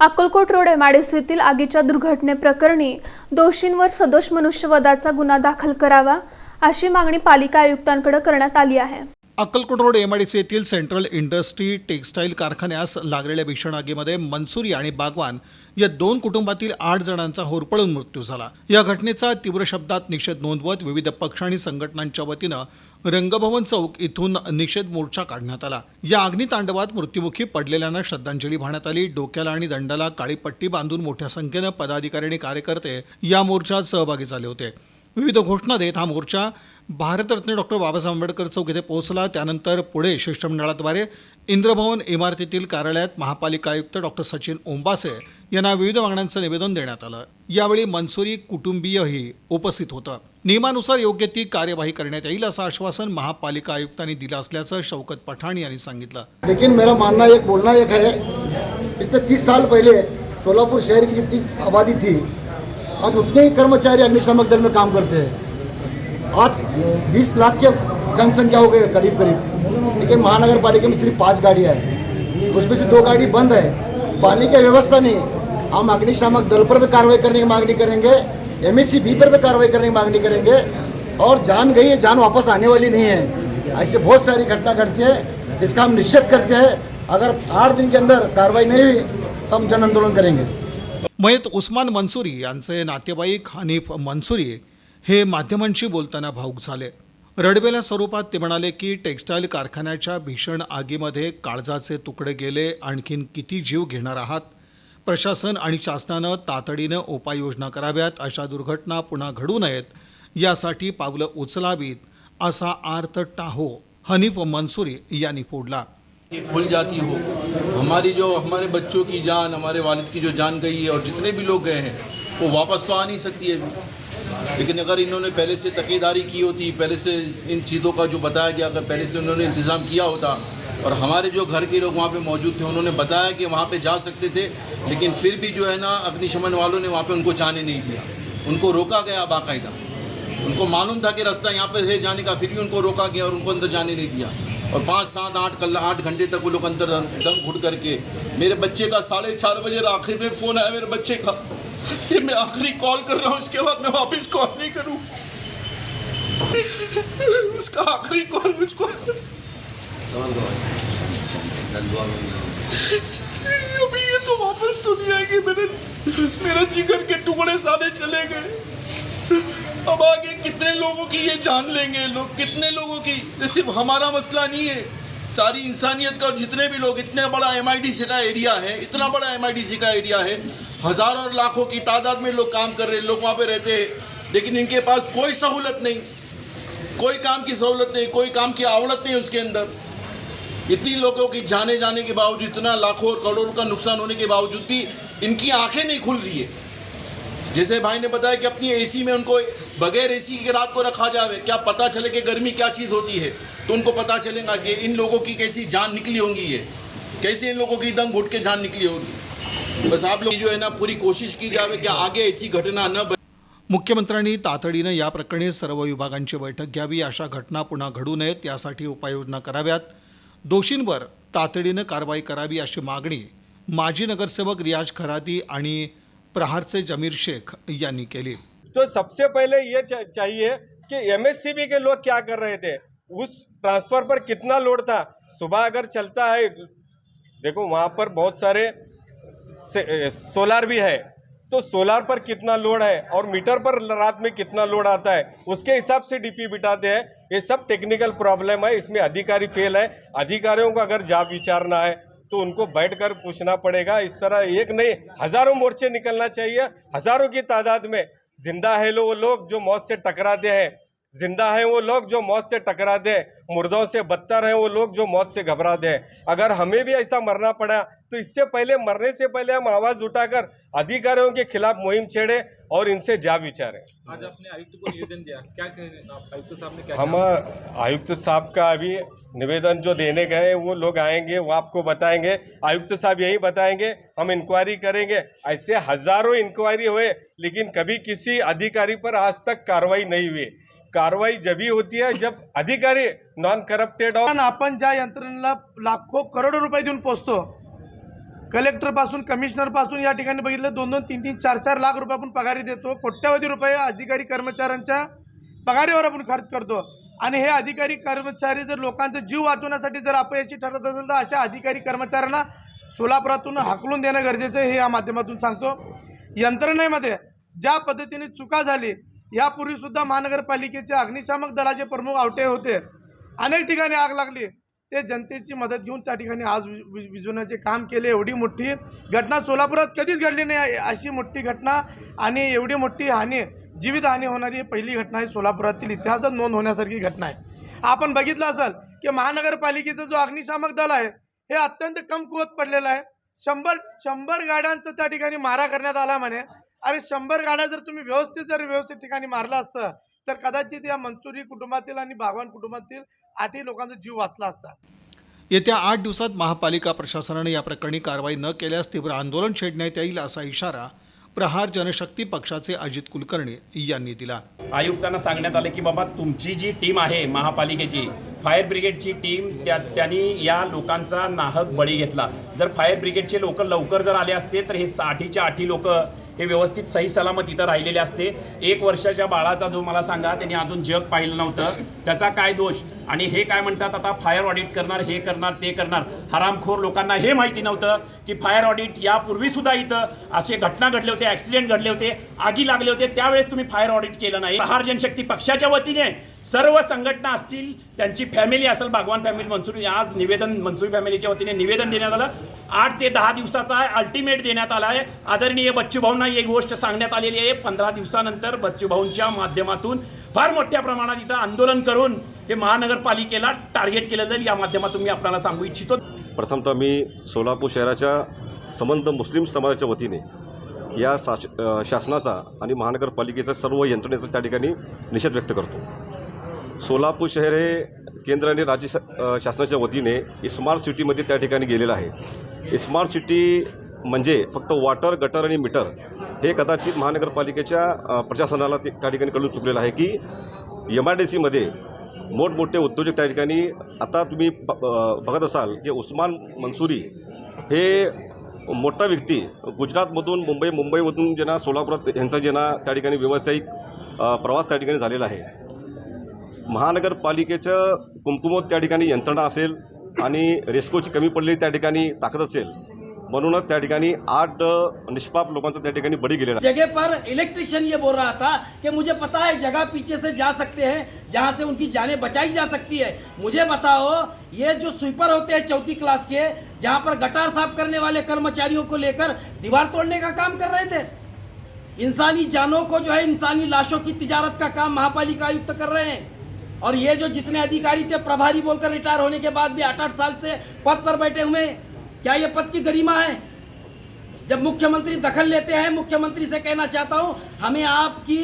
Akkalkot road एमआयडीसीतील आगीच्या दुर्घटनेप्रकरणी दोषींवर सदोष मनुष्यवधाचा गुन्हा दाखल करावा अशी मागणी पालिका आयुक्तांकडे करण्यात आली आहे. अक्कलकोट रोड एमआयडीसी येथील सेंट्रल इंडस्ट्री टेक्स्टाईल कारखान्यास लागलेल्या भीषण आगीमध्ये मनसुरी आणि बागवान या दोन कुटुंबातील आठ जणांचा होरपळून मृत्यू झाला. या घटनेचा तीव्र शब्दात निषेध नोंदवत विविध पक्ष आणि संघटनांच्या वतीनं रंगभवन चौक इथून निषेध मोर्चा काढण्यात आला. या अग्नितांडवात मृत्युमुखी पडलेल्यांना श्रद्धांजली वाहण्यात आली. डोक्याला आणि दंडाला काळी पट्टी बांधून मोठ्या संख्येनं पदाधिकारी आणि कार्यकर्ते या मोर्चात सहभागी झाले होते. विविध घोषणा देत हा मोर्चा भारतरत्न डॉक्टर बाबासाहेब आंबेडकर चौक येथे पोहोचला. त्यानंतर पुढे शिष्टमंडळाद्वारे इंद्रभवन इमारतीतील कार्यालयात महापालिका आयुक्त डॉक्टर सचिन ओंबासे यांना विविध मागण्यांचं निवेदन देण्यात आलं. यावेळी मनसुरी कुटुंबीयही उपस्थित होतं. नियमानुसार योग्य ती कार्यवाही करण्यात येईल असं आश्वासन महापालिका आयुक्तांनी दिलं असल्याचं शौकत पठाण यांनी सांगितलं. लेकिन मेरा मानना एक बोलना एक है पिछले तीस साल पहले सोलापुर शहर की जितनी आबादी थी आज उतने ही कर्मचारी अग्निशामक दल में काम करते हैं। आज 20 लाख के जनसंख्या हो गई करीब करीब लेकिन महानगर पालिका में सिर्फ़ पाँच गाड़ियाँ हैं। उसमें से दो गाड़ी बंद है। पानी की व्यवस्था नहीं। हम अग्निशामक दल पर भी कार्रवाई करने की मांगनी करेंगे। एम पर भी कार्रवाई करने की मांगनी करेंगे। और जान गई है, जान वापस आने वाली नहीं है। ऐसे बहुत सारी घटना घटती है इसका हम निश्चित करते हैं। अगर आठ दिन के अंदर कार्रवाई नहीं हुई तो हम जन आंदोलन करेंगे। मयत उस्मान मंसुरी यांचे नातेवाईक हनीफ मंसुरी हे माध्यमांशी बोलताना भाऊक झाले. रडवेल्या स्वरूपात ते म्हणाले की टेक्स्टाईल कारखान्याच्या भीषण आगीमध्ये काळजाचे तुकडे गेले आणखीन किती जीव घेणार आहात? प्रशासन आणि शासनानं तातडीनं उपाययोजना कराव्यात अशा दुर्घटना पुन्हा घडू नयेत यासाठी पावलं उचलावीत असा आर्त टाहो हनीफ मंसुरी यांनी फोडला. ये खुल जाती हो। हमारी जो, हमारे बच्चों की जान, हमारे वालिद की जो जान गई है और जितने भी लोग गए हैं, वो वापस तो आ नहीं सकती है लेकिन अगर इन्होंने पहले से तकीदारी की होती, पहले से इन चीज़ों का जो बताया गया, अगर पहले से उन्होंने इंतज़ाम किया होता और हमारे जो घर के लोग वहाँ पे मौजूद थे, उन्होंने बताया कि वहाँ पे जा सकते थे, लेकिन फिर भी जो है ना, अग्निशमन वालों ने वहाँ पे उनको जाने नहीं दिया। उनको रोका गया बाकायदा। उनको मालूम था कि रास्ता यहाँ पे है जाने का, फिर भी उनको रोका गया और उनको अंदर जाने नहीं दिया। और पाँच, सात, आठ, कल आठ घंटे तक वो लोग अंदर दम घुट करके मेरे बच्चे का साढ़े चार बजे आखिर में फ़ोन आया मेरे बच्चे का कि मैं आखिरी कॉल कर रहा हूँ, इसके बाद मैं वापस कॉल नहीं करूँ। उसका आखिरी कॉल मुझको अभी ये तो वापस तो नहीं आएँगे, मेरे मेरे जिगर के टुकड़े सारे चले गए। अब आगे कितने लोगों की ये जान लेंगे लोग? कितने लोगों की? ये सिर्फ़ हमारा मसला नहीं है। सारी इंसानियत का और जितने भी लोग, इतने बड़ा एम का एरिया है, इतना बड़ा एम का एरिया है। हज़ारों और लाखों की तादाद में लोग काम कर रहे हैं, लोग वहाँ पे रहते हैं। लेकिन इनके पास कोई सहूलत नहीं। कोई काम की सहूलत नहीं, कोई काम की आवड़त नहीं उसके अंदर। इतनी लोगों की जाने जाने के बावजूद, इतना लाखों और करोड़ों का नुकसान होने के बावजूद भी इनकी आँखें नहीं खुल रही है। जैसे भाई ने बताया कि अपनी एसी में उनको बगैर एसी के रात को रखा जावे क्या पता चले कि गर्मी क्या चीज़ होती है? तो उनको पता चलेगा कि इन लोगों की कैसी जान निकली होंगी ये। कैसे इन लोगों की दम घुट के जान निकली होगी? बस आप लोग जो है ना पूरी कोशिश की जावे कि आगे ऐसी घटना न मुख्यमंत्र्यांनी तातडीनं या प्रकरणी सर्व विभागांची बैठक घ्यावी अशा घटना पुन्हा घडू नयेत यासाठी उपाययोजना कराव्यात. दोषींवर तातडीनं कारवाई करावी अशी मागणी माजी नगरसेवक रियाज खरादी आणि प्रहारचे जमीर शेख यांनी केली. तो सबसे पहले ये चाहिए कि एमएससीबी के लोग क्या कर रहे थे? उस ट्रांसफ़र पर कितना लोड था? सुबह अगर चलता है, देखो वहाँ पर बहुत सारे सोलार भी है तो सोलार पर कितना लोड है और मीटर पर रात में कितना लोड आता है, उसके हिसाब से डीपी बिठाते हैं। ये सब टेक्निकल प्रॉब्लम है, इसमें अधिकारी फेल है। अधिकारियों को अगर जाब विचारना है तो उनको बैठकर पूछना पड़ेगा। इस तरह एक नहीं, हज़ारों मोर्चे निकलना चाहिए, हज़ारों की तादाद में। जिंदा है लो वो लोग जो मौत से टकराते हैं। जिंदा है वो लोग जो मौत से टकराते हैं। मुर्दों से बदतर हैं वो लोग जो मौत से घबराते हैं। अगर हमें भी ऐसा मरना पड़ा तो इससे पहले मरने से पहले हम आवाज़ उठाकर अधिकारियों के खिलाफ मुहिम छेड़े और इनसे जा विचारें। आज आपने आयुक्त को निवेदन दिया। क्या कह आप? आयुक्त साहब ने क्या हम? आयुक्त साहब का अभी निवेदन जो देने गए वो लोग आएँगे वो आपको बताएँगे। आयुक्त साहब यही बताएँगे हम इंक्वायरी करेंगे। ऐसे हज़ारों इंक्वायरी हुए लेकिन कभी किसी अधिकारी पर आज तक कार्रवाई नहीं हुई। कारवाई जब ही होती है जब अधिकारी नॉन करप्टेड और पण आपण ज्या यंत्रणेला लाखो करोडो रुपये देऊन पोचतो। कलेक्टरपासून कमिशनरपासून या ठिकाणी बघितलं दोन दोन तीन तीन चार चार लाख रुपये आपण पगारी देतो. कोट्यावधी रुपये अधिकारी कर्मचाऱ्यांच्या पगारीवर आपण खर्च करतो. आणि हे अधिकारी कर्मचारी जर लोकांचा जीव वाचवण्यासाठी जर अपयशी ठरत असेल तर अशा अधिकारी कर्मचाऱ्यांना सोलापुरातून हाकलून देणं गरजेचं हे या माध्यमातून सांगतो. यंत्रणेमध्ये ज्या पद्धतीने चुका झाली यापूर्वीसुद्धा महानगरपालिकेचे अग्निशामक दलाचे प्रमुख आवटे होते. अनेक ठिकाणी आग लागली. ते जनतेची मदत घेऊन त्या ठिकाणी आज विजवण्याचे काम केले. एवढी मोठी घटना सोलापुरात कधीच घडली नाही. अशी मोठी घटना आणि एवढी मोठी हानी जीवितहानी होणारी ही पहिली घटना आहे सोलापुरातील इतिहासात नोंद होण्यासारखी घटना आहे. आपण बघितलं असेल की महानगरपालिकेचा जो अग्निशामक दल आहे हे अत्यंत कमकुवत पडलेलं आहे. शंभर शंभर गाड्यांचा त्या ठिकाणी मारा करण्यात आला म्हणे. अरे शंभर गाड्या जर तुम्ही व्यवस्थित जर व्यवस्थित ठिकाणी मारला असतं तर कदाचित या मंचुरी कुटुंबातील आणि बागवान कुटुंबातील आठही लोकांचा जीव वाचला असता. येत्या आठ दिवसात महापालिका प्रशासनाने या प्रकरणी कारवाई न केल्यास तीव्र आंदोलन छेडण्यात येईल असा इशारा प्रहार जनशक्ती पक्षाचे अजित कुलकर्णी यांनी दिला. आयुक्तांना सांगण्यात आलं की बाबा तुमची जी टीम आहे महापालिकेची फायर ब्रिगेडची टीम त्या त्यांनी या लोकांचा नाहक बळी घेतला. जर फायर ब्रिगेडचे लोक लवकर जर आले असते तर हे साठीच्या आठी लोक हे व्यवस्थित सही सलामत इथं राहिलेले असते. एक वर्षाच्या बाळाचा जो मला सांगा त्यांनी अजून जग पाहिलं नव्हतं. त्याचा काय दोष? आणि हे काय म्हणतात आता? फायर ऑडिट करणार हे करणार ते करणार. हरामखोर लोकांना हे माहिती नव्हतं की फायर ऑडिट यापूर्वी सुद्धा इथं असे घटना घडले होते ॲक्सिडेंट घडले होते आगी लागले होते. त्यावेळेस तुम्ही फायर ऑडिट केलं नाही. प्रहार जनशक्ती पक्षाच्या वतीने सर्व संघटना असतील त्यांची फॅमिली असेल बागवान फॅमिली मनसुरी आज निवेदन मनसुरी फॅमिलीच्या वतीने निवेदन देण्यात आलं. आठ ते दहा दिवसाचा अल्टिमेट देण्यात आला आहे आदरणीय बच्चूभाऊंना एक गोष्ट सांगण्यात आलेली आहे. पंधरा दिवसानंतर बच्चूभाऊंच्या माध्यमातून फार मोठ्या प्रमाणात इथं आंदोलन करून हे महानगरपालिकेला टार्गेट केलं जाईल. या माध्यमातून मी आपल्याला सांगू इच्छितो. प्रथमतः मी सोलापूर शहराच्या संबंध मुस्लिम समाजाच्या वतीने या शास शासनाचा आणि महानगरपालिकेचा सर्व यंत्रणेचा त्या ठिकाणी निषेध व्यक्त करतो. सोलापूर शहर हे केंद्र आणि राज्य शा शासनाच्या वतीने स्मार्ट सिटीमध्ये त्या ठिकाणी गेलेलं आहे. स्मार्ट सिटी म्हणजे फक्त वॉटर गटर आणि मीटर हे कदाचित महानगरपालिकेच्या प्रशासनाला ते त्या ठिकाणी कळून चुकलेलं आहे की एम आर डी सीमध्ये मोठमोठे उद्योजक त्या ठिकाणी आता तुम्ही बघत असाल की उस्मान मंसुरी हे मोठा व्यक्ती गुजरातमधून मुंबई मुंबईमधून जे ना सोलापुरात यांचा जे ना त्या ठिकाणी व्यावसायिक प्रवास त्या ठिकाणी झालेला आहे. महानगरपालिकेचं कुमकुमत त्या ठिकाणी यंत्रणा असेल आणि रेस्कोची कमी पडलेली त्या ठिकाणी ताकद असेल म्हणूनच त्या ठिकाणी आठ निष्पाप लोकांचा त्या ठिकाणी बळी गेलेला जगे जगह पर इलेक्ट्रिशियन ये बोल रहा था कि मुझे पता है जगह पीछे से जा सकते हैं जहां से उनकी जानें बचाई जा सकती है। मुझे बताओ ये जो स्वीपर होते हैं चौथी क्लास के जहां पर गटार साफ करने वाले कर्मचारियों को लेकर दीवार तोड़ने का काम कर रहे थे? इंसानी जानों को जो है इंसानी लाशों की तिजारत का काम महापालिका आयुक्त कर रहे हैं। और ये जो जितने अधिकारी थे, प्रभारी बोलकर रिटायर होने के बाद भी आठ आठ साल से पद पर बैठे हुए क्या ये पद की गरिमा है? जब मुख्यमंत्री दखल लेते हैं, मुख्यमंत्री से कहना चाहता हूँ, हमें आपकी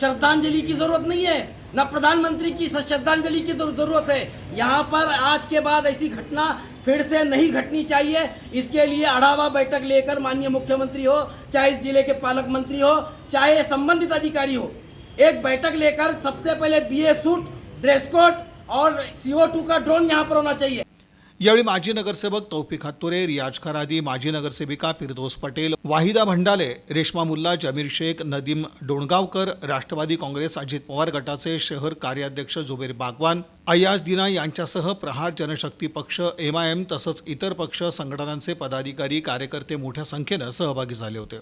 श्रद्धांजलि की ज़रूरत नहीं है, न प्रधानमंत्री की श्रद्धांजलि की ज़रूरत है। यहाँ पर आज के बाद ऐसी घटना फिर से नहीं घटनी चाहिए। इसके लिए अढ़ावा बैठक लेकर माननीय मुख्यमंत्री हो, चाहे इस ज़िले के पालक मंत्री हो, चाहे संबंधित अधिकारी हो, एक बैठक लेकर सबसे पहले बीए सूट ड्रेस कोड और सीओ टू का ड्रोन यहाँ पर होना चाहिए। यावेळी माजी नगरसेवक तौफिक हत्तुरे रियाज खरादी माजी नगरसेविका फिरदोस पटेल वाहिदा भंडाले रेश्मा मुल्ला जमीर शेख नदीम डोणगावकर राष्ट्रवादी काँग्रेस अजित पवार गटाचे शहर कार्याध्यक्ष जुबेर बागवान अयाज दिना यांच्यासह प्रहार जनशक्ती पक्ष एम आय एम तसंच इतर पक्ष संघटनांचे पदाधिकारी कार्यकर्ते मोठ्या संख्येनं सहभागी झाले होते.